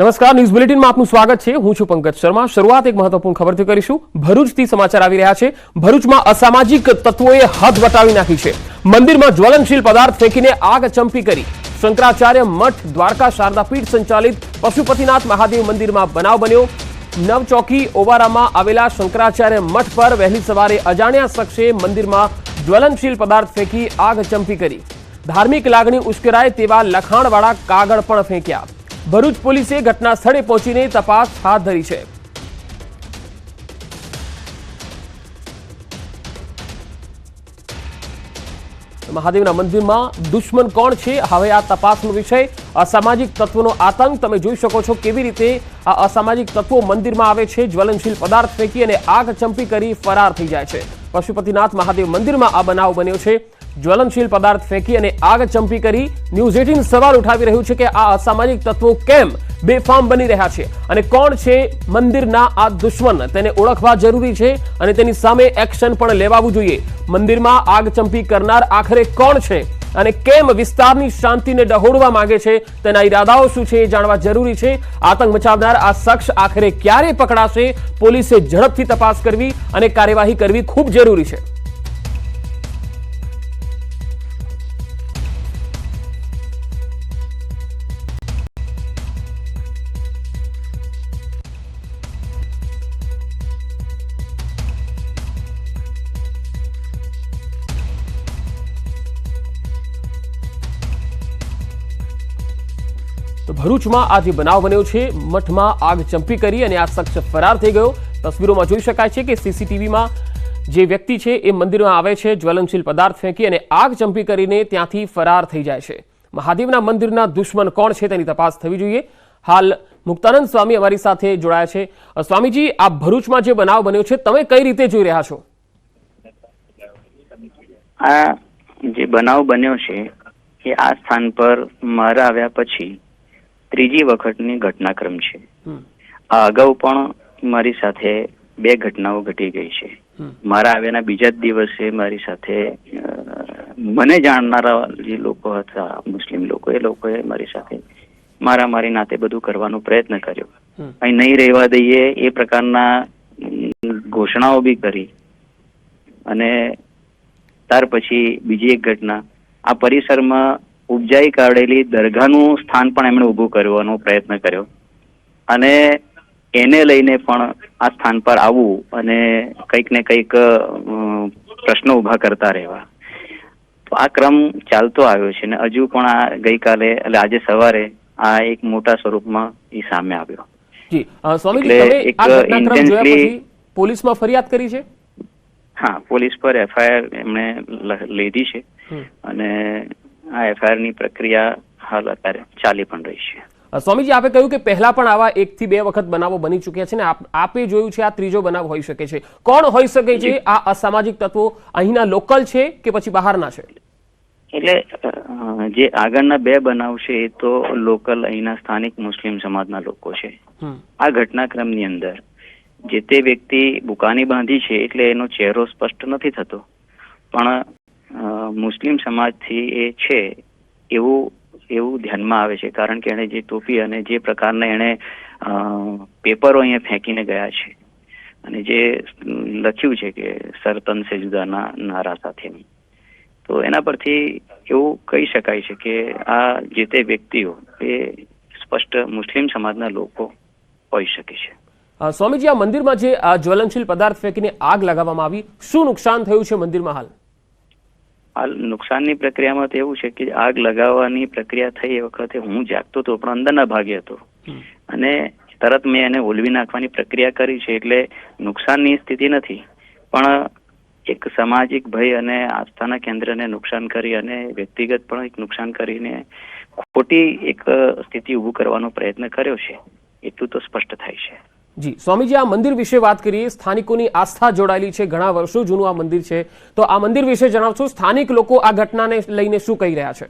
નમસ્કાર, ન્યૂઝ બુલેટિનમાં આપનું સ્વાગત છે. હું છું પંકજ શર્મા. શરૂઆત એક મહત્વપૂર્ણ ખબરથી કરીશું. ભરૂચથી સમાચાર આવી રહ્યા છે. ભરૂચમાં અસામાજિક તત્વોએ હદ વટાવી નાખી છે. મંદિરમાં જ્વલનશીલ પદાર્થ ફેંકીને આગ ચંપી કરી. શંકરાચાર્ય મઠ, દ્વારકા શારદાપીઠ સંચાલિત પશુપતિનાથ મહાદેવ મંદિરમાં બનાવ બન્યો. નવચોકી, ઓવારામાં આવેલા શંકરાચાર્ય મઠ પર વહેલી સવારે અજાણ્યા શખ્સે મંદિરમાં જ્વલનશીલ પદાર્થ ફેંકી આગ ચંપી કરી. ધાર્મિક લાગણી ઉશ્કેરાય તેવા લખાણવાળા કાગળ પણ ફેંક્યા. ભરૂચ પોલીસે ઘટના સ્થળે પહોંચીને તપાસ હાથ ધરી છે. મહાદેવના મંદિરમાં દુશ્મન કોણ છે? હવે આ તપાસનો વિષય અસામાજિક તત્વોનો આતંક. તમે જોઈ શકો છો કેવી રીતે આ અસામાજિક તત્વો મંદિરમાં આવે છે, જ્વલનશીલ પદાર્થ ફેંકી અને આગ ચંપી કરી ફરાર થઈ જાય છે. પશુપતિનાથ મહાદેવ મંદિરમાં આ બનાવ બન્યો છે. જ્વલનશીલ પદાર્થ ફેંકી અને આગ ચંપી કરી ન્યૂઝ એટીન સવાલ ઉઠાવી રહ્યું છે કે આ અસામાજિક તત્વો કેમ બેફામ બની રહ્યા છે અને કોણ છે મંદિરના આ દુશ્મન? તેને ઓળખવા જરૂરી છે અને તેની સામે એક્શન પણ લેવાવું જોઈએ. મંદિરમાં આગ ચંપી કરનાર આખરે કોણ છે અને કેમ વિસ્તારની શાંતિને ડહોળવા માંગે છે? તેના ઈરાદાઓ શું છે એ જાણવા જરૂરી છે. આતંક મચાવનાર આ શખ્સ આખરે ક્યારે પકડાશે? પોલીસે ઝડપથી તપાસ કરવી અને કાર્યવાહી કરવી ખૂબ જરૂરી છે. ભરૂચમાં આ જે બનાવ બન્યો છે, મઠમાં આગ ચંપી કરી અને આ શખ્સ ફરાર થઈ ગયો. તસવીરોમાં જોઈ શકાય છે કે સીસીટીવીમાં જે વ્યક્તિ છે, એ મંદિરમાં આવે છે, જ્વલનશીલ પદાર્થ ફેંકી અને આગ ચંપી કરીને ત્યાંથી ફરાર થઈ જાય છે. મહાદેવના મંદિરના દુશ્મન કોણ છે, તેની તપાસ થવી જોઈએ. હાલ મુક્તાનંદ સ્વામી અમારી સાથે જોડાયા છે. સ્વામીજી, આ ભરૂચમાં જે બનાવ બન્યો છે, તમે કઈ રીતે જોઈ રહ્યા છો? આ જે બનાવ બન્યો છે, એ આ સ્થાન પર મારા આવ્યા પછી ત્રીજી વખતની ઘટનાક્રમ છે. આ અગાઉ પણ મારી સાથે બે ઘટનાઓ ઘટી ગઈ છે. મારા આવ્યાના બીજા જ દિવસે મારી સાથે મને જાણનારા જે લોકો હતા મુસ્લિમ લોકો એ લોકોએ મારી સાથે મારા મારી નાતે બધું કરવાનો પ્રયત્ન કર્યો. અહીં નહીં રહેવા દઈએ એ પ્રકારના ઘોષણાઓ બી કરી. અને ત્યાર પછી બીજી એક ઘટના. આ પરિસરમાં ઉપજાઈ કાઢેલી દરગાહનું સ્થાન પણ એમણે ઊભું કરવાનો પ્રયત્ન કર્યો. અને એને લઈને પણ આ સ્થાન પર આવવું અને કંઈક ને કંઈક પ્રશ્નો ઊભા કરતા રહેવા. તો આ ક્રમ ચાલતો આવ્યો છે ને હજુ પણ આ ગઈકાલે એટલે આજે સવારે આ એક મોટા સ્વરૂપમાં એ સામે આવ્યો. જી સ્વામીજી એટલે તમે પોલીસમાં ફરિયાદ કરી છે? હા પોલીસ પર એફઆઈઆર એમણે લીધી છે. અને આ એફઆઈઆરની પ્રક્રિયા હાલ અત્યારે ચાલી પણ રહી છે. સ્વામીજી આપે કહ્યું કે પહેલા પણ આવા એક થી બે વખત બનાવો બની ચૂક્યા છે ને આપે જોયું છે આ ત્રીજો બનાવ હોઈ શકે છે. કોણ હોઈ શકે છે? આ અસામાજિક તત્વો અહીંના લોકલ છે કે પછી બહારના છે? એટલે જે આગળના બે બનાવ છે એ તો લોકલ અહીંના સ્થાનિક મુસ્લિમ સમાજના લોકો છે. આ ઘટનાક્રમની અંદર જે તે વ્યક્તિ બુકાની બાંધી છે એટલે એનો ચહેરો સ્પષ્ટ નથી થતો. પણ મુસ્લિમ સમાજથી એ છે એવું એવું ધ્યાનમાં આવે છે. કારણ કે એણે જે ટોપી અને જે પ્રકારના એણે પેપરો અહીંયા ફેંકીને ગયા છે. અને જે લખ્યું છે કે સરતન સે જુદાના નારા સાથેની. તો એના પરથી એવું કહી શકાય છે કે આ જે તે વ્યક્તિઓ એ સ્પષ્ટ મુસ્લિમ સમાજના લોકો હોઈ શકે છે. સ્વામીજી, આ મંદિરમાં જે જ્વલનશીલ પદાર્થ ફેંકીને આગ લગાવવામાં આવી, શું નુકસાન થયું છે મંદિરમાં હાલ? હાલ નુકસાનની પ્રક્રિયામાં તો એવું છે કે આગ લગાવવાની પ્રક્રિયા થઈ એ વખતે હું જાગતો હતો પણ અંદરના ભાગે હતો. અને તરત મેં એને ઓલવી નાખવાની પ્રક્રિયા કરી છે એટલે નુકસાનની સ્થિતિ નથી. પણ એક સામાજિક ભય અને આસ્થાના કેન્દ્રને નુકસાન કરી અને વ્યક્તિગત પણ એક નુકસાન કરીને ખોટી એક સ્થિતિ ઊભું કરવાનો પ્રયત્ન કર્યો છે. એટલું તો સ્પષ્ટ થાય છે. જી, સ્વામીજી, આ મંદિર વિશે વાત કરીએ. સ્થાનિકોની આસ્થા જોડાયેલી છે ઘણા વર્ષો જૂનું આ મંદિર છે. તો આ મંદિર વિશે જણાવશો, સ્થાનિક લોકો આ ઘટનાને લઈને શું કહી રહ્યા છે?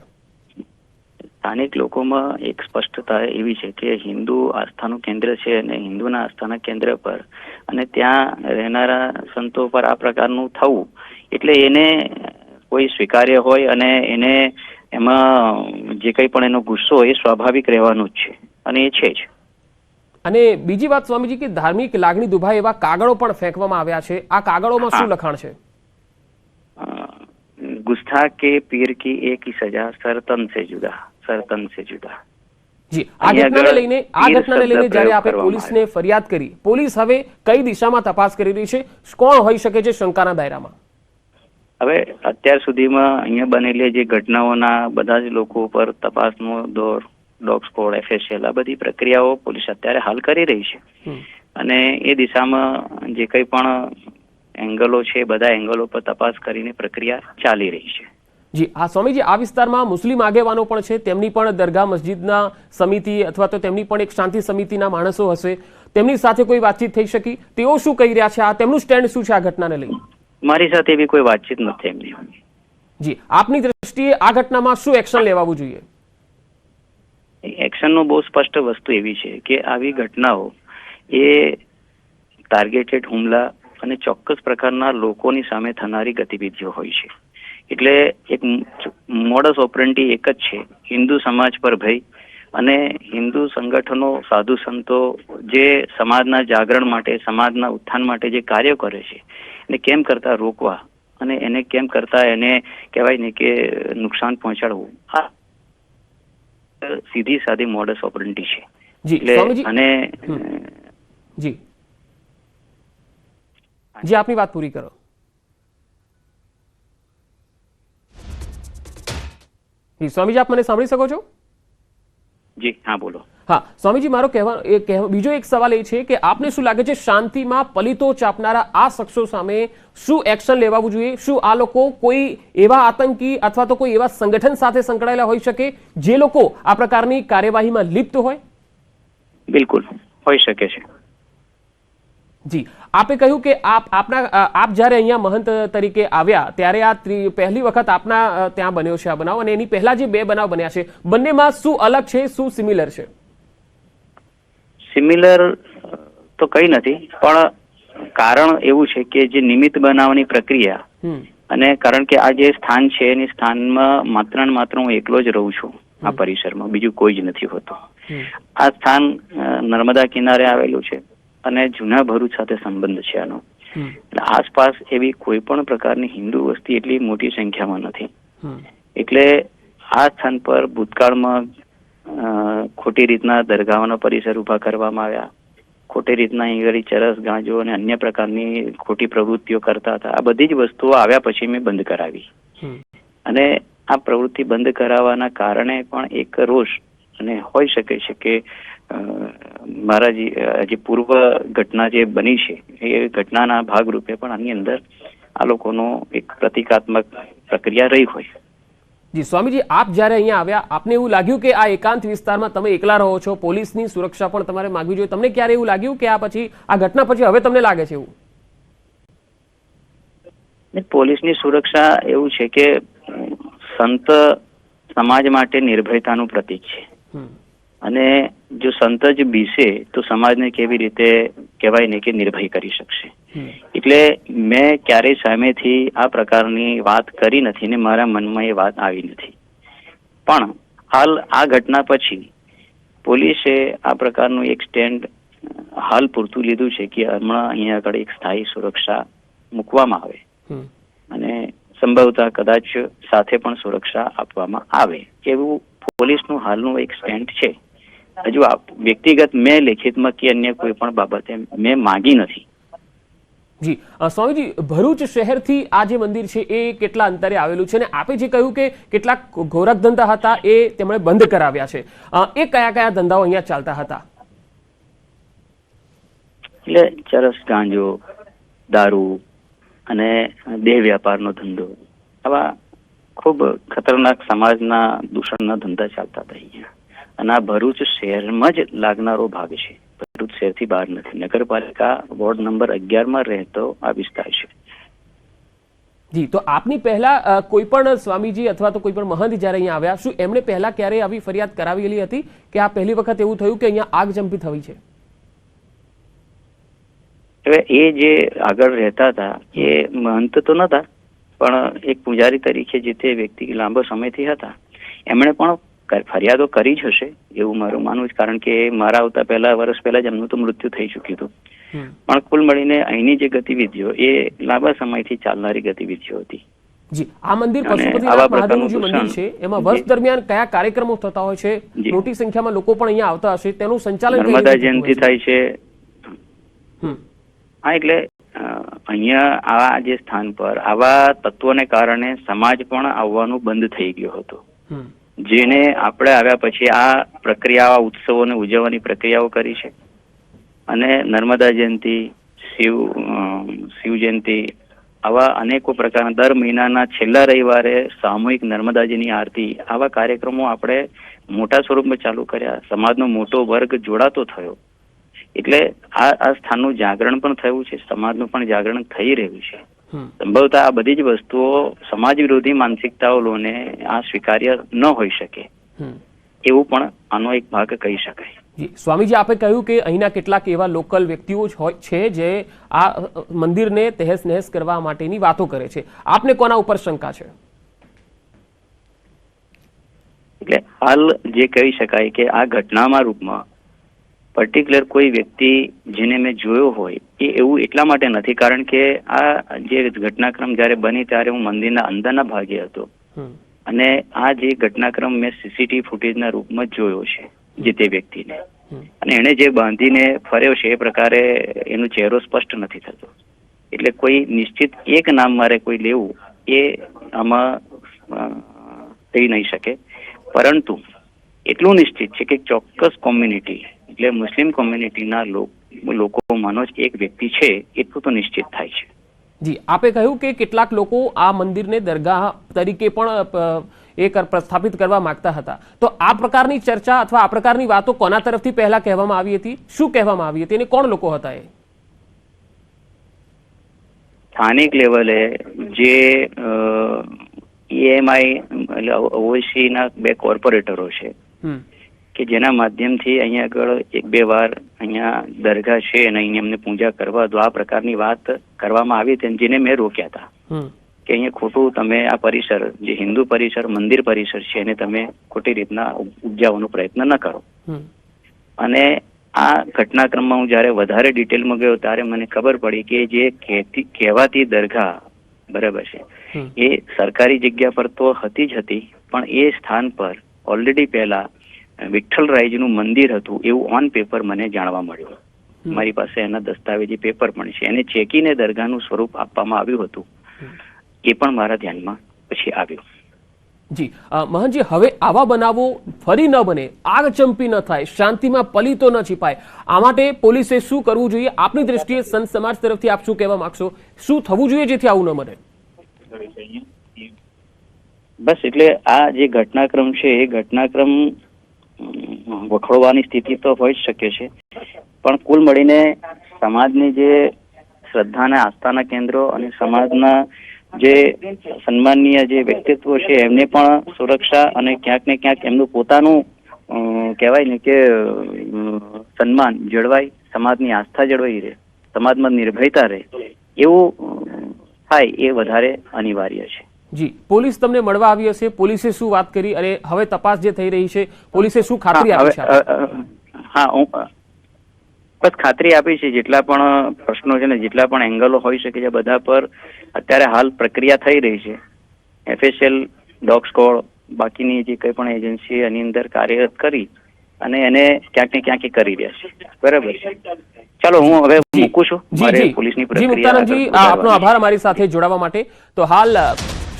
સ્થાનિક લોકોમાં એક સ્પષ્ટતા એવી છે કે હિન્દુ આસ્થાનું કેન્દ્ર છે અને હિન્દુના આસ્થાના કેન્દ્ર પર અને ત્યાં રહેનારા સંતો પર આ પ્રકારનું થવું એટલે એને કોઈ સ્વીકાર્ય હોય અને એને એમાં જે કંઈ પણ એનો ગુસ્સો હોય એ સ્વાભાવિક રહેવાનું જ છે અને એ છે જ. અને બીજી વાત સ્વામીજી કે ધાર્મિક લાગણી દુભાય એવા કાગળો પણ ફેંકવામાં આવ્યા છે. આ કાગળોમાં શું લખાણ છે? ગુસ્સા કે પીર કી એક સજા સરતન સે જુદા સરતન સે જુદા. જી આ ઘટનાને લઈને આ ઘટનાને લઈને જ્યારે આપે પોલીસને ફરિયાદ કરી પોલીસ હવે કઈ દિશામાં તપાસ કરી રહી છે? કોણ હોઈ શકે છે શંકાના દાયરામાં? હવે અત્યાર સુધીમાં અહીંયા બનેલી જે ઘટનાઓના બધા જ લોકો પર તપાસનો દોર ડોગ સ્કોડ એફએસએલ આ બધી પ્રક્રિયાઓ પોલીસ અત્યારે હાલ કરી રહી છે. અને એ દિશામાં જે કંઈ પણ એંગલો છે બધા એંગલો પર તપાસ કરીને પ્રક્રિયા ચાલી રહી છે. જી આ સ્વામીજી આ વિસ્તારમાં મુસ્લિમ આગેવાનો પણ છે. તેમની પણ દરગાહ મસ્જિદના સમિતિ અથવા તો તેમની પણ એક શાંતિ સમિતિના માણસો હશે. તેમની સાથે કોઈ વાતચીત થઈ શકી? તેઓ શું કહી રહ્યા છે? આ તેમનું સ્ટેન્ડ શું છે આ ઘટનાને લઈ? મારી સાથે એવી કોઈ વાતચીત નથી એમની. જી આપની દ્રષ્ટિએ આ ઘટનામાં શું એક્શન લેવાવું જોઈએ? એક્શનનો બહુ સ્પષ્ટ વસ્તુ એવી છે કે આવી ઘટનાઓ એ ટાર્ગેટેડ હુમલા અને ચોક્કસ પ્રકારના લોકોની સામે થનારી ગતિવિધિઓ હોય છે. એટલે એક મોડસ ઓપરન્ટી એક જ છે. હિન્દુ સમાજ પર ભય અને હિન્દુ સંગઠનો, સાધુ સંતો જે સમાજના જાગરણ માટે, સમાજના ઉત્થાન માટે જે કાર્ય કરે છે, એને કેમ કરતા રોકવા અને એને કેમ કરતા એને કહેવાય ને કે નુકસાન પહોંચાડવું. આ સીધી સાદી મોડસ ઓપરેન્ટી છે. એટલે અને જી. જી આપની વાત પૂરી કરો. જી સ્વામીજી આપ મને સાંભળી શકો છો? જી હા બોલો. હા સ્વામીજી મારો કહેવા એ બીજો એક સવાલ એ છે કે આપને શું લાગે છે શાંતિમાં પલિતો ચાપનારા આ શખ્સો સામે શું એક્શન લેવાવું જોઈએ? શું આ લોકો કોઈ એવા આતંકી અથવા તો કોઈ એવા સંગઠન સાથે સંકળાયેલા હોઈ શકે જે લોકો આ પ્રકારની કાર્યવાહીમાં લિપ્ત હોય? બિલકુલ હોઈ શકે છે. જી આપે કહ્યું કે આપ આપના આપ જ્યારે અહીંયા મહંત તરીકે આવ્યા ત્યારે આ પહેલી વખત આપના ત્યાં બન્યો છે આ બનાવ અને એની પહેલા જે બે બનાવ બન્યા છે બંનેમાં શું અલગ છે શું સિમિલર છે? સિમિલર તો કઈ નથી પણ કારણ એવું છે કે જે નિમિત્ત બનાવવાની પ્રક્રિયા અને કારણ કે આ જે સ્થાન છે એની સ્થાનમાં માત્ર ને માત્ર હું એકલો જ રહું છું આ પરિસરમાં બીજું કોઈ જ નથી હોતું. આ સ્થાન નર્મદા કિનારે આવેલું છે અને જૂના ભરૂચ સાથે સંબંધ છે આનો. એટલે આસપાસ એવી કોઈ પણ પ્રકારની હિન્દુ વસ્તી એટલી મોટી સંખ્યામાં નથી. એટલે આ સ્થાન પર ભૂતકાળમાં ખોટી રીતના દરગાહોનો પરિસર ઊભા કરવામાં આવ્યા. ખોટી રીતના અહીં ચરસ ગાંજો અને અન્ય પ્રકારની ખોટી પ્રવૃત્તિઓ કરતા હતા. આ બધી જ વસ્તુઓ આવ્યા પછી મેં બંધ કરાવી. અને આ પ્રવૃત્તિ બંધ કરાવવાના કારણે પણ એક રોષ અને હોઈ શકે છે કે મારા જે જે પૂર્વ ઘટના જે બની છે એ ઘટનાના ભાગરૂપે પણ આની અંદર આ લોકોનો એક પ્રતિકાત્મક પ્રક્રિયા રહી હોય. જી સ્વામીજી આપ જ્યારે અહીંયા આવ્યા આપને એવું લાગ્યું કે આ એકાંત વિસ્તારમાં તમે એકલા રહો છો? પોલીસની સુરક્ષા પણ તમારે માંગવી જોઈએ. તમને ક્યારે એવું લાગ્યું કે આ પછી આ ઘટના પછી હવે તમને લાગે છે એવું? પોલીસની સુરક્ષા એવું છે કે સંત સમાજ માટે નિર્ભયતાનું પ્રતીક છે. અને જો સંત જ બીસે તો સમાજને કેવી રીતે કહેવાય ને કે નિર્ભય કરી શકશે? એટલે મેં ક્યારેય સામેથી આ પ્રકારની વાત કરી નથી ને મારા મનમાં એ વાત આવી નથી. પણ હાલ આ ઘટના પછી પોલીસે આ પ્રકારનું એક સ્ટેન્ડ હાલ પૂરતું લીધું છે કે હમણાં અહીંયા આગળ એક સ્થાયી સુરક્ષા મૂકવામાં આવે. અને સંભવતા કદાચ સાથે પણ સુરક્ષા આપવામાં આવે. એવું પોલીસનું હાલનું એક સ્ટેન્ડ છે. હજુ વ્યક્તિગત મેં લેખિતમાં કે અન્ય કોઈ પણ બાબતે મેં માંગી નથી. જી. સ્વામીજી ભરૂચ શહેરથી આ જે મંદિર છે એ કેટલા અંતરે આવેલું છે? અને આપે જે કહ્યું કે કેટલાક ગોરખ ધંધા હતા એ તેમણે બંધ કરાવ્યા છે. એ કયા કયા ધંધાઓ અહીંયા ચાલતા હતા? એટલે ચરસ ગાંજો દારૂ અને દેહ વ્યાપારનો ધંધો. આવા ખૂબ ખતરનાક સમાજના દૂષણના ધંધા ચાલતા હતા અહીંયા. અને આ ભરૂચ શહેરમાં જ લાગનારો ભાગ છે. ભરૂચ શહેરથી બહાર નથી. નગરપાલિકા વોર્ડ નંબર અગિયારમાં રહેતો આ વિસ્તાર છે. જી તો આપની પહેલા કોઈ પણ સ્વામીજી અથવા તો કોઈ પણ મહંત જ્યારે અહીંયા આવ્યા શું એમણે પહેલા ક્યારેય આવી ફરિયાદ કરાવેલી હતી કે આ પહેલી વખત એવું થયું કે અહીંયા આગ જંપી થવી છે? હવે એ જે આગળ રહેતા હતા એ મહંત તો નતા પણ એક પૂજારી તરીકે જે તે વ્યક્તિ લાંબો સમયથી હતા એમણે પણ ફરિયાદો કરી જ હશે એવું મારું માનવું છે કારણ કે મારા આવતા પહેલા વર્ષ પહેલા જ એમનું તો મૃત્યુ થઈ ચૂક્યું હતું. પણ કુલ મળીને અહીંની જે ગતિવિધિઓ એ લાંબા સમયથી ચાલનારી ગતિવિધિઓ હતી. જી આ મંદિર પશુપતિનાથ મહાદેવનું જે મંદિર છે એમાં વર્ષ દરમિયાન કયા કાર્યક્રમો થતા હોય છે મોટી સંખ્યામાં લોકો પણ અહીંયા આવતા હશે તેનું સંચાલન નર્મદા જયંતિ થાય છે. હા એટલે અહીંયા આ જે સ્થાન પર આવા તત્વોને કારણે સમાજ પણ આવવાનું બંધ થઈ ગયો હતો. જેને આપણે આવ્યા પછી આ પ્રક્રિયા ઉત્સવોને ઉજવવાની પ્રક્રિયાઓ કરી છે. અને નર્મદા જયંતિ, શિવ શિવ જયંતિ, આવા અનેકો પ્રકારના દર મહિનાના છેલ્લા રવિવારે સામૂહિક નર્મદાજીની આરતી, આવા કાર્યક્રમો આપણે મોટા સ્વરૂપમાં ચાલુ કર્યા. સમાજનો મોટો વર્ગ જોડાતો થયો. એટલે આ આ સ્થાનનું જાગરણ પણ થયું છે. સમાજનું પણ જાગરણ થઈ રહ્યું છે. સંભવતઃ આ બધી જ વસ્તુઓ સમાજ વિરોધી માનસિકતાઓ લોને આ સ્વીકાર્ય ન હોઈ શકે. એવું પણ આનો એક ભાગ કહી શકાય. સ્વામીજી આપે કહ્યું કે અહીંના કેટલાક એવા લોકલ વ્યક્તિઓ હોય છે જે આ મંદિરને તહેસ નહેસ કરવા માટેની વાતો કરે છે. આપને કોના ઉપર શંકા છે? એટલે હાલ જે કહી શકાય કે આ ઘટનામાં રૂપમાં પર્ટિક્યુલર કોઈ વ્યક્તિ જેને મેં જોયો હોય એ એવું એટલા માટે નથી. કારણ કે આ જે ઘટનાક્રમ જ્યારે બની ત્યારે હું મંદિરના અંદરના ભાગે હતો. અને આ જે ઘટનાક્રમ મેં સીસીટીવી ફૂટેજના રૂપમાં જોયો છે જે તે વ્યક્તિને. અને એણે જે બાંધીને ફર્યો છે એ પ્રકારે એનો ચહેરો સ્પષ્ટ નથી થતો. એટલે કોઈ નિશ્ચિત એક નામ મારે કોઈ લેવું એ આમાં થઈ નહીં શકે. પરંતુ એટલું નિશ્ચિત છે કે ચોક્કસ કોમ્યુનિટી એટલે મુસ્લિમ કોમ્યુનિટીના લોક- લોકોમાંનો જ એક વ્યક્તિ છે એટલું તો નિશ્ચિત થાય છે. જી આપે કહ્યું કે કેટલાક લોકો આ મંદિરને દરગાહ તરીકે પણ એ પ્રસ્થાપિત કરવા માંગતા હતા. તો આ પ્રકારની ચર્ચા અથવા આ પ્રકારની વાતો કોના તરફથી પહેલા કહેવામાં આવી હતી? શું કહેવામાં આવી હતી અને કોણ લોકો હતા એ? સ્થાનિક લેવલે જે ઈએમઆઈ એટલે ઓવસીના બે કોર્પોરેટરો છે. કે જેના માધ્યમથી અહીંયા આગળ એક બે વાર અહીંયા દરગાહ છે અને અહીંયા અમને પૂજા કરવા દો આ પ્રકારની વાત કરવામાં આવી હતી જેને મેં રોક્યા હતા. કે અહીંયા ખોટું તમે આ પરિસર જે હિન્દુ પરિસર મંદિર પરિસર છે એને તમે ખોટી રીતના ઉપજાવવાનો પ્રયત્ન ન કરો. અને આ ઘટનાક્રમમાં હું જ્યારે વધારે ડિટેલમાં ગયો ત્યારે મને ખબર પડી કે જે કહેવાતી દરગાહ બરાબર છે એ સરકારી જગ્યા પર તો હતી જ હતી પણ એ સ્થાન પર ઓલરેડી પહેલા વિઠ્ઠલરાયજીનું મંદિર હતું એવું ઓન પેપર મને જાણવા મળ્યું. મારી પાસે એના દસ્તાવેજી પેપર પણ છે. એને ચેકીને દરગાહનું સ્વરૂપ આપવામાં આવ્યું હતું. એ પણ મારા ધ્યાનમાં પછી આવ્યું. જી અ, મહંતજી હવે આવા બનાવો ફરી ન બને. આગ ચંપી ન થાય શાંતિમાં પલીતો ન છીપાય. આ માટે પોલીસે શું કરવું જોઈએ? આપની દ્રષ્ટિએ સંત સમાજ તરફથી આપ શું કહેવા માંગશો? શું થવું જોઈએ જેથી આવું ન બને? બસ એટલે આ જે ઘટનાક્રમ છે એ ઘટનાક્રમ વખોડવાની સ્થિતિ તો હોઈ જ શકે છે. પણ કુલ મળીને સમાજની જે શ્રદ્ધા અને આસ્થાના કેન્દ્રો અને સમાજના જે સન્માનીય જે વ્યક્તિત્વો છે, એમને પણ સુરક્ષા અને ક્યાંક ને ક્યાંક એમનું પોતાનું કહેવાય ને કે સન્માન જળવાય, સમાજની આસ્થા જળવાઈ રહે, સમાજમાં નિર્ભયતા રહે, એવું થાય એ વધારે અનિવાર્ય છે. જી પોલીસ તમને મળવા આવી હશે પોલીસે શું વાત કરી અને હવે તપાસ જે થઈ રહી છે પોલીસે શું ખાતરી આપી છે? હા હું બસ ખાતરી આપી છે જેટલા પણ પ્રશ્નો છે ને જેટલા પણ એંગલો હોઈ શકે છે બધા પર અત્યારે હાલ પ્રક્રિયા થઈ રહી છે. એફએસએલ ડોગ સ્કોડ બાકીની જે કંઈ પણ એજન્સી એની અંદર કાર્યરત કરી અને એને ક્યાંક ને ક્યાંક કરી રહ્યા છે. બરાબર? છે ચાલો હું હવે મૂકું છું. મારે પોલીસની પ્રક્રિયા આપનો આભાર અમારી સાથે જોડાવા માટે. તો હાલ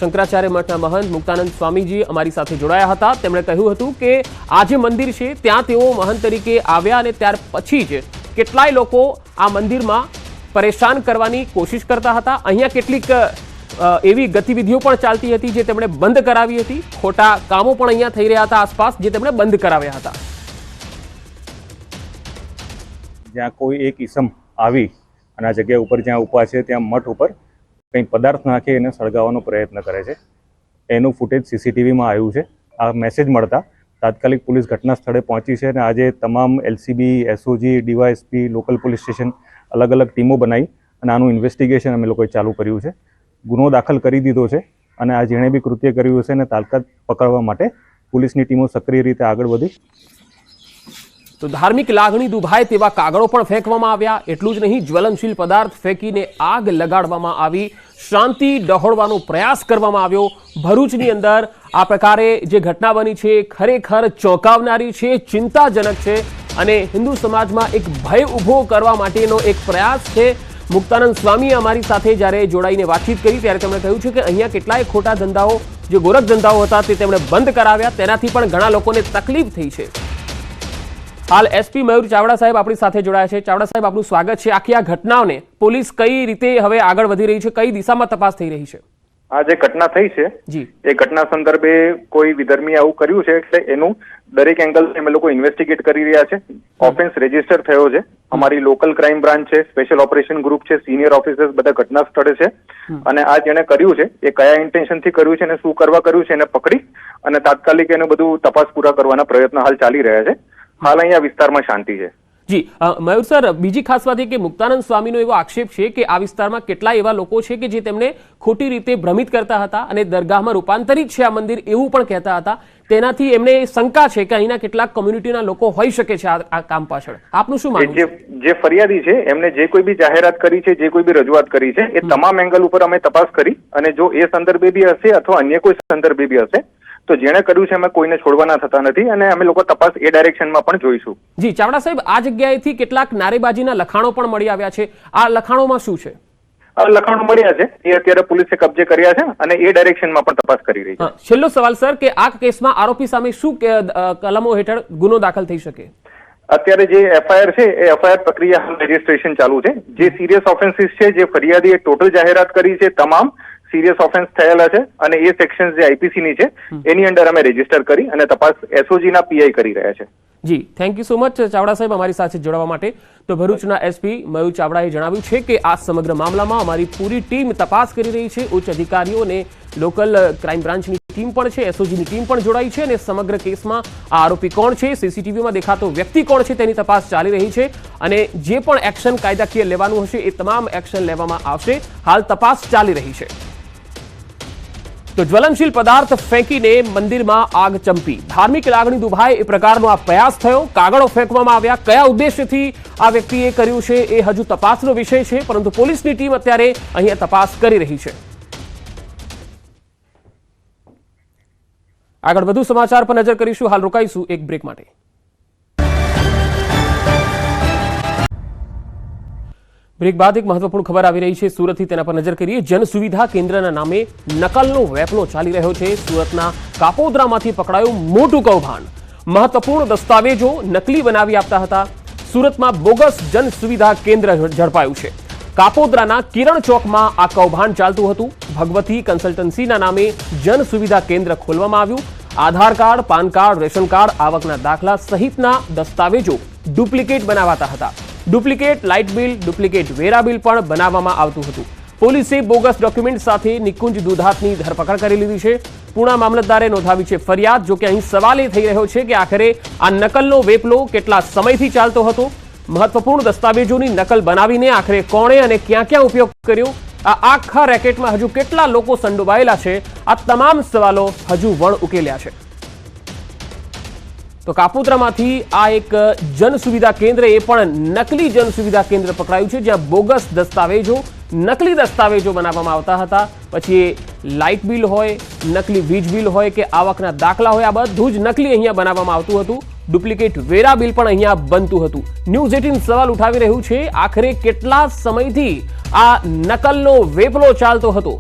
શંકરાચાર્ય મઠના મહંત મુક્તાનંદ સ્વામીજી અમારી સાથે જોડાયા હતા. તેમણે કહ્યું હતું કે આ જે મંદિર છે, ત્યાં તેઓ મહંત તરીકે આવ્યા અને ત્યાર પછી જ કેટલાય લોકો આ મંદિરમાં પરેશાન કરવાની કોશિશ કરતા હતા. અહીંયા કેટલીક એવી ગતિવિધિઓ પણ ચાલતી હતી જે તેમણે બંધ કરાવી હતી. ખોટા કામો પણ અહીંયા થઈ રહ્યા હતા આસપાસ જે તેમણે બંધ કરાવ્યા હતા. જ્યાં કોઈ એક ઈસમ આવી અને આ જગ્યા ઉપર જ્યાં ઊભા છે, ત્યાં મઠ ઉપર કંઈ પદાર્થ નાખી એને સળગાવવાનો પ્રયત્ન કરે છે. એનું ફૂટેજ સીસીટીવીમાં આવ્યું છે. આ મેસેજ મળતા તાત્કાલિક પોલીસ ઘટના સ્થળે પહોંચી છે અને આજે તમામ LCB SOG DYSP local police station અલગ અલગ ટીમો બનાવી અને આનું ઇન્વેસ્ટિગેશન અમે લોકોએ ચાલુ કર્યું છે. ગુનો દાખલ કરી દીધો છે અને આ જેણે બી કૃત્ય કર્યું હશે એને તાત્કાલિક પકડવા માટે પોલીસની ટીમો સક્રિય રીતે આગળ વધી તો ધાર્મિક લાગણી દુભાય તેવા કાગળો પણ ફેંકવામાં આવ્યા. એટલું જ નહીં, જ્વલનશીલ પદાર્થ ફેંકીને આગ લગાડવામાં આવી. શાંતિ ડહોળવાનો પ્રયાસ કરવામાં આવ્યો. ભરૂચની અંદર આ પ્રકારે જે ઘટના બની છે, ખરેખર ચોંકાવનારી છે, ચિંતાજનક છે અને હિન્દુ સમાજમાં એક ભય ઊભો કરવા માટેનો એક પ્રયાસ છે. મુક્તાનંદ સ્વામીએ અમારી સાથે જ્યારે જોડાઈને વાતચીત કરી, ત્યારે તેમણે કહ્યું છે કે અહીંયા કેટલાય ખોટા ધંધાઓ, જે ગોરખ ધંધાઓ હતા, તે તેમણે બંધ કરાવ્યા. તેનાથી પણ ઘણા લોકોને તકલીફ થઈ છે. હાલ એસપી મયુર ચાવડા સાહેબ આપણી સાથે જોડાયા છે. ચાવડા સાહેબ આપનું સ્વાગત છે. આખી આ ઘટનાઓને પોલીસ કઈ રીતે હવે આગળ વધી રહી છે? કઈ દિશામાં તપાસ થઈ રહી છે? આ જે ઘટના થઈ છે જી. એ ઘટના સંદર્ભે કોઈ વિધર્મી આવું કર્યું છે? એટલે એનું દરેક એંગલ અમે લોકો ઇન્વેસ્ટિગેટ કરી રહ્યા છે. ઓફેન્સ રજિસ્ટર થયો છે. અમારી લોકલ ક્રાઇમ બ્રાન્ચ છે સ્પેશિયલ ઓપરેશન ગ્રુપ છે સિનિયર ઓફિસર્સ બધા ઘટના સ્થળે છે. અને આ જેણે કર્યું છે એ કયા ઇન્ટેન્શનથી કર્યું છે અને શું કરવા કર્યું છે એને પકડી અને તાત્કાલિક એનું બધું તપાસ પૂરા કરવાના પ્રયત્ન હાલ ચાલી રહ્યા છે. હાલ અહીંયા વિસ્તારમાં શાંતિ છે. જી મયુર સર બીજી ખાસ વાત એ કે મુક્તાનંદ સ્વામીનો એવો આક્ષેપ છે કે આ વિસ્તારમાં કેટલા એવા લોકો છે કે જે તેમને ખોટી રીતે ભ્રમિત કરતા હતા અને દરગાહમાં રૂપાંતરિત છે આ મંદિર એવું પણ કહેતા હતા. તેનાથી એમને શંકા છે કે અહીંના કેટલાક કમ્યુનિટીના લોકો હોઈ શકે છે આ કામ પાછળ. આપનું શું માનવું છે? જે ફરિયાદી છે એમને જે કોઈ બી જાહેરાત કરી છે જે કોઈ બી રજૂઆત કરી છે એ તમામ એંગલ ઉપર અમે તપાસ કરી અને જો એ સંદર્ભે બી હશે અથવા અન્ય કોઈ સંદર્ભે બી હશે તો જેણે કર્યું છે અમે કોઈને છોડવાના થતા નથી અને અમે લોકો તપાસ એ ડાયરેક્શનમાં પણ જોઈશું. જી ચાવડા સાહેબ આ જગ્યાએથી કેટલાક નારેબાજીના લખાણો પણ મળી આવ્યા છે. આ લખાણોમાં શું છે? લખાણો મળ્યા છે એ અત્યારે પોલીસે કબજે કર્યા છે અને એ ડાયરેક્શનમાં પણ તપાસ કરી રહી છે. છેલ્લો સવાલ સર કે આ કેસમાં આરોપી સામે શું કલમો હેઠળ ગુનો દાખલ થઈ શકે? અત્યારે જે એફઆઈઆર છે એ એફઆઈઆર પ્રક્રિયા રજીસ્ટ્રેશન ચાલુ છે. જે સિરિયસ ઓફેન્સીસ છે જે ફરિયાદીએ ટોટલ જાહેરાત કરી છે તમામ સિરિયસ ઓફેન્સ થયેલા છે અને એ સેક્શન જે આઈપીસી ની છે એની અંડર અમે રજિસ્ટર કરી અને તપાસ એસઓજી ના પીઆઈ કરી રહ્યા છે. જી thank you so much Chavda સાહેબ અમારી સાથે જોડાવા માટે. તો ભરૂચના એસપી મયુર ચાવડાએ જણાવ્યું છે કે આ સમગ્ર મામલામાં અમારી પૂરી ટીમ તપાસ કરી રહી છે. ઉચ્ચ અધિકારીઓ અને લોકલ ક્રાઇમ બ્રાન્ચની ટીમ પણ છે એસઓજીની ટીમ પણ જોડાઈ છે અને સમગ્ર કેસમાં આ આરોપી કોણ છે સીસીટીવીમાં દેખાતો વ્યક્તિ કોણ છે તેની તપાસ ચાલી રહી છે અને જે પણ એક્શન કાયદાકીય લેવાનું હશે એ તમામ એક્શન લેવામાં આવશે. હાલ તપાસ ચાલી રહી છે. તો જ્વલનશીલ પદાર્થ ફેંકીને મંદિરમાં આગ ચંપી. ધાર્મિક લાગણી દુભાય એ પ્રકારનો આ પ્રયાસ થયો. કાગળો ફેંકવામાં આવ્યા. કયા ઉદ્દેશ્યથી આ વ્યક્તિએ કર્યું છે એ હજુ તપાસનો વિષય છે, પરંતુ પોલીસની ટીમ અત્યારે અહીંયા તપાસ કરી રહી છે. આગળ વધુ સમાચાર પર નજર કરીશું. હાલ રોકાઈશું એક બ્રેક માટે. બ્રેક બાદ એક મહત્વપૂર્ણ ખબર આવી રહી છે સુરતથી. તેના પર નજર કરીએ. જન સુવિધા કેન્દ્રના નામે નકલનો વેપલો ચાલી રહ્યો છે. સુરતના કાપોદ્રામાંથી પકડાયું મોટું કૌભાંડ. મહત્વપૂર્ણ દસ્તાવેજો નકલી બનાવી આપતા હતા. સુરતમાં બોગસ જન સુવિધા કેન્દ્ર ઝડપાયું છે. કાપોદ્રાના કિરણ ચોકમાં આ કૌભાંડ ચાલતું હતું. ભગવતી કન્સલ્ટન્સીના નામે જન સુવિધા કેન્દ્ર ખોલવામાં આવ્યું. Aadhaar card, PAN card, ration card આવકના દાખલા સહિતના દસ્તાવેજો ડુપ્લિકેટ બનાવાતા હતા. ડુપ્લિકેટ લાઇટ બિલ, ડુપ્લિકેટ વેરા બિલ પણ બનાવવામાં આવતું હતું. પોલીસે બોગસ ડોક્યુમેન્ટ સાથે નિકુંજ દુધાતની ધરપકડ કરી લીધી છે. પૂણા મામલતદારે નોંધાવી છે ફરિયાદ, જોકે અહીં સવાલ એ થઈ રહ્યો છે કે આખરે આ નકલનો વેપલો કેટલા સમયથી ચાલતો હતો? મહત્વપૂર્ણ દસ્તાવેજોની નકલ બનાવીને આખરે કોણે અને ક્યાં ક્યાં ઉપયોગ કર્યો? આ આખા રેકેટમાં હજુ કેટલા લોકો સંડોવાયેલા છે? આ તમામ સવાલો હજુ વણ ઉકેલ્યા છે. તો કાપોદ્રામાંથી આ એક જન સુવિધા કેન્દ્ર, એ પણ નકલી જન સુવિધા કેન્દ્ર પકડાયું છે, જ્યાં બોગસ દસ્તાવેજો, નકલી દસ્તાવેજો બનાવવામાં આવતા હતા. પછી લાઇટ બિલ હોય, નકલી વીજ બિલ હોય કે આવકના દાખલા હોય, આ બધું જ નકલી અહીંયા બનાવવામાં આવતું હતું. ડુપ્લિકેટ વેરા બિલ પણ અહીંયા બનતું હતું. ન્યૂઝ એટીન સવાલ ઉઠાવી રહ્યું છે, આખરે કેટલા સમયથી આ નકલનો વેપલો ચાલતો હતો?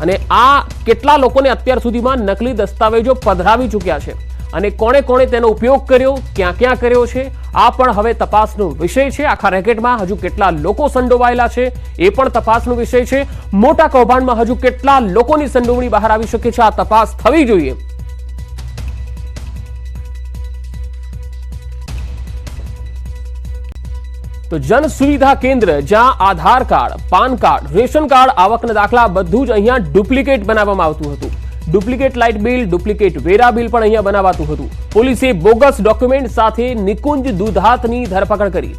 અને આ કેટલા લોકોને અત્યાર સુધીમાં નકલી દસ્તાવેજો પધરાવી ચૂક્યા છે? અને કોણે કોણે તેનો ઉપયોગ કર્યો, ક્યાં ક્યાં કર્યો છે, આ પણ હવે તપાસનો વિષય છે. આખા રેકેટમાં હજુ કેટલા લોકો સંડોવાયેલા છે, એ પણ તપાસનો વિષય છે. મોટા કૌભાંડમાં હજુ કેટલા લોકોની સંડોવણી બહાર આવી શકે છે, આ તપાસ થવી જોઈએ. તો જન સુવિધા કેન્દ્ર, જ્યાં Aadhaar card, PAN card, ration card આવકના દાખલા બધું જ અહીંયા ડુપ્લિકેટ બનાવવામાં આવતું હતું. ડુપ્લિકેટ લાઇટ બિલ, ડુપ્લિકેટ વેરા બિલ પણ અહીંયા બનાવાતું હતું. પોલીસે બોગસ ડોક્યુમેન્ટ સાથે નિકુંજ દુધાતની ધરપકડ કરી.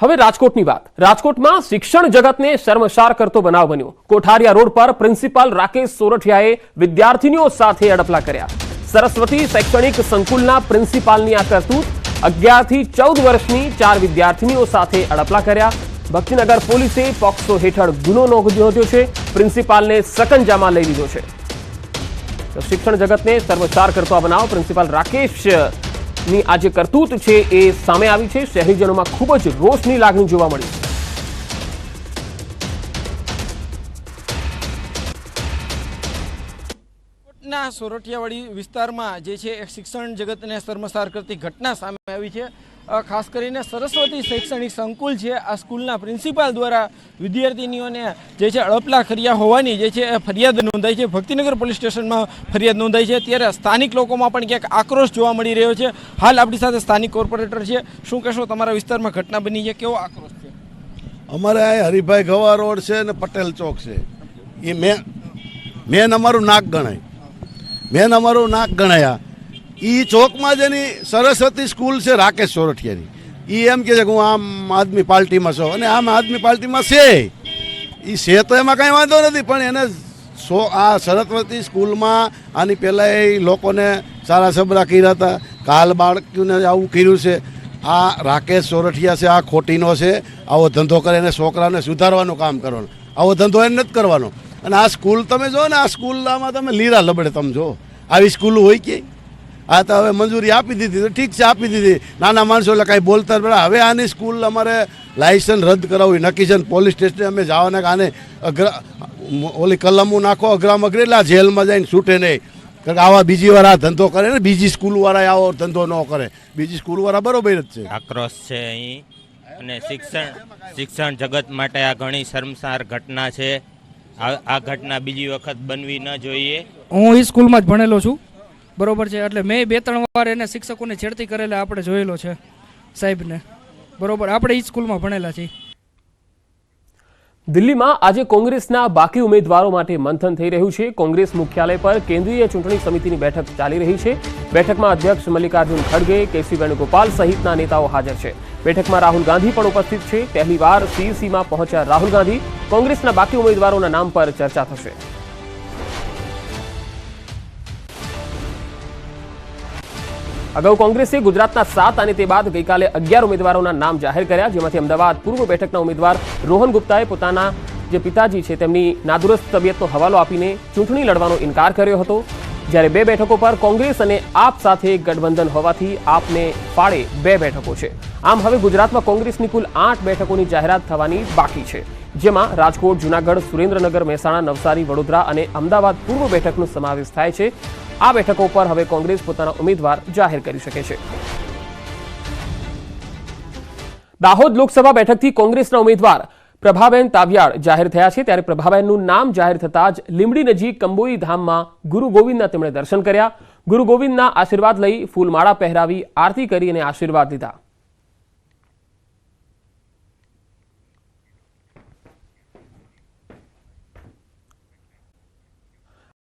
હવે રાજકોટની વાત. રાજકોટમાં શિક્ષણ જગતને શર્મસાર કરતો બનાવ બન્યો. કોઠારિયા રોડ પર પ્રિન્સિપાલ રાકેશ સોરઠિયાએ વિદ્યાર્થીનીઓ સાથે અડપલા કર્યા. સરસ્વતી શૈક્ષણિક સંકુલના પ્રિન્સિપાલની આ કરતૂત અગિયારથી ચૌદ વર્ષની ચાર વિદ્યાર્થીનીઓ સાથે અડપલા કર્યા. ભક્તિનગર પોલીસે પોક્સો હેઠળ ગુનો નોંધ્યો છે. પ્રિન્સિપાલને સકંજામાં લઈ લીધો છે. શિક્ષણ જગતને સર્વસાર કરતો આ બનાવ પ્રિન્સિપાલ રાકેશની આ જે કરતૂત છે એ સામે આવી છે. શહેરીજનોમાં ખૂબ જ રોષની લાગણી જોવા મળી ના, સોરઠિયાવાડી વિસ્તારમાં જે છે, એક શિક્ષણ જગતને શર્મસાર કરતી ઘટના સામે આવી છે. ખાસ કરીને સરસ્વતી શૈક્ષણિક સંકુલ છે. આ સ્કૂલના પ્રિન્સિપાલ દ્વારા વિદ્યાર્થીનીઓને જે છે, અડપલા કર્યા હોવાની જે છે, ફરિયાદ નોંધાઈ છે. ભક્તિનગર પોલીસ સ્ટેશનમાં ફરિયાદ નોંધાઈ છે. ત્યારે સ્થાનિક લોકોમાં પણ ક્યાંક આક્રોશ જોવા મળી રહ્યો છે. હાલ આપણી સાથે સ્થાનિક કોર્પોરેટર છે. શું કહેશો, તમારા વિસ્તારમાં ઘટના બની છે? કેવો આક્રોશ છે? અમારે હરિભાઈ ગવા રોડ છે ને પટેલ ચોક છે. એ મેન મેન અમારું નાક ગણાય. મેન અમારું નાક ગણાયા. એ ચોકમાં જેની સરસ્વતી સ્કૂલ છે રાકેશ સોરઠિયાની. એ એમ કહે છે કે હું આમ આદમી પાર્ટીમાં છું અને આમ આદમી પાર્ટીમાં છે. એ છે તો એમાં કાંઈ વાંધો નથી, પણ એને સો આ સરસ્વતી સ્કૂલમાં આની પહેલાં એ લોકોને સારા સબરા કર્યા હતા. કાલ બાળકોને આવું કર્યું છે. આ રાકેશ સોરઠિયા છે, આ ખોટીનો છે. આવો ધંધો કરે એને છોકરાને સુધારવાનું કામ કરવાનું. આવો ધંધો એને નથી કરવાનો. અને આ સ્કૂલ તમે જો ને, આ સ્કૂલમાં તમે લીરા લબડે તમે જો. આવી સ્કૂલ હોય કે? આ તો હવે મંજૂરી આપી દીધી તો ઠીક છે, આપી દીધી. નાના માણસો એટલે કાંઈ બોલતા પડે હવે આની સ્કૂલ અમારે લાયસન્સ રદ કરાવવી. નક્કી છે પોલીસ સ્ટેશને અમે જવાના આને અગ્ર ઓલી કલમો નાખો, અઘરામ અઘરે, એટલે જેલમાં જઈને છૂટે નહીં. કારણ કે આવા બીજી વાર આ ધંધો કરે ને, બીજી સ્કૂલવાળા આવો ધંધો ન કરે. બીજી સ્કૂલવાળા બરોબર જ છે. આક્રોશ છે અહીં. અને શિક્ષણ શિક્ષણ જગત માટે આ ઘણી શર્મસાર ઘટના છે. આ ઘટના બીજી વખત બનવી ન જોઈએ. હું એ સ્કૂલમાં જ ભણેલો છું. બરોબર છે? એટલે મેં બે ત્રણ વાર એને શિક્ષકોને છેડતી કરેલા આપણે જોયેલો છે સાહેબને. બરોબર? આપણે એ સ્કૂલમાં ભણેલા છીએ. દિલ્હીમાં આજે કોંગ્રેસના બાકી ઉમેદવારો માટે મંથન થઈ રહ્યું છે. કોંગ્રેસ મુખ્યાલય પર કેન્દ્રીય ચૂંટણી સમિતિની બેઠક ચાલી રહી છે. બેઠકમાં અધ્યક્ષ મલ્લિકાર્જુન ખડગે, કેસી વેણુગોપાલ સહિતના નેતાઓ હાજર છે. બેઠકમાં રાહુલ ગાંધી પણ ઉપસ્થિત છે. પહેલીવાર સીઈસીમાં પહોંચ્યા રાહુલ ગાંધી કોંગ્રેસના બાકી ઉમેદવારોના નામ પર ચર્ચા થશે. અગાઉ કોંગ્રેસે ગુજરાતના સાત અને તે બાદ ગઈકાલે અગિયાર ઉમેદવારોના નામ જાહેર કર્યા, જેમાંથી અમદાવાદ પૂર્વ બેઠકના ઉમેદવાર રોહન ગુપ્તાએ પોતાના જે પિતાજી છે તેમની નાદુરસ્ત તબિયતનો હવાલો આપીને ચૂંટણી લડવાનો ઇનકાર કર્યો હતો. જ્યારે બે બેઠકો પર કોંગ્રેસ અને આપ સાથે ગઠબંધન હોવાથી આપને ફાળે બે બેઠકો છે. આમ હવે ગુજરાતમાં કોંગ્રેસની કુલ આઠ બેઠકોની જાહેરાત થવાની બાકી છે. જેમાં રાજકોટ, જૂનાગઢ, સુરેન્દ્રનગર, મહેસાણા, નવસારી, વડોદરા અને અમદાવાદ પૂર્વ બેઠકનો સમાવેશ થાય છે. આ બેઠકો પર હવે કોંગ્રેસ પોતાના ઉમેદવાર જાહેર કરી શકે છે. દાહોદ લોકસભા બેઠકથી કોંગ્રેસના ઉમેદવાર પ્રભાબેન તાવિયાળ જાહેર થયા છે. ત્યારે પ્રભાબેનનું નામ જાહેર થતાં જ લીંબડી નજીક કંબોઈ ધામમાં ગુરુ ગોવિંદના તેમણે દર્શન કર્યા. ગુરુ ગોવિંદના આશીર્વાદ લઈ ફૂલમાળા પહેરાવી આરતી કરી અને આશીર્વાદ લીધા.